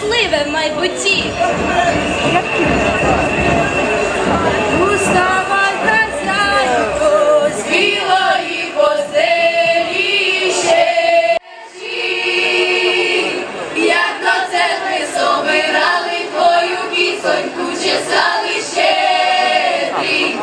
щасливе майбутті. Собирали твою пісоньку, чесали щедрі.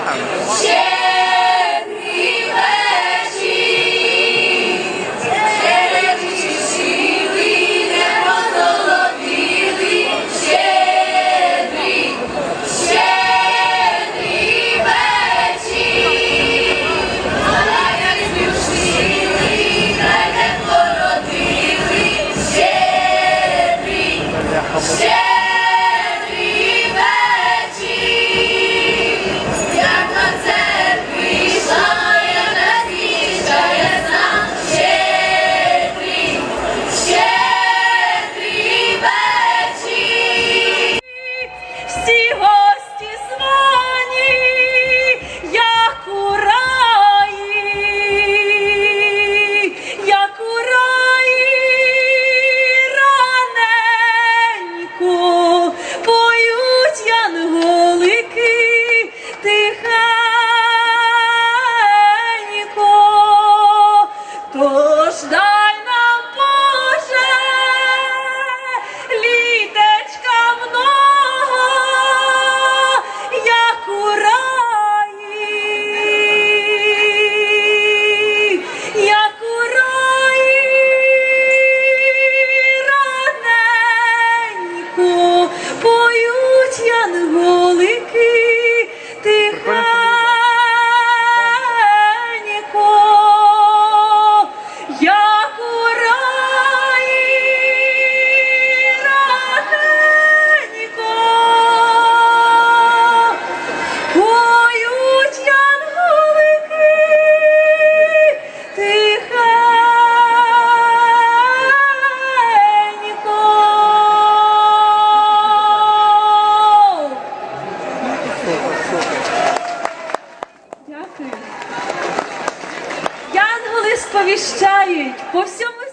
Kiki. Янголи сповіщають по всьому.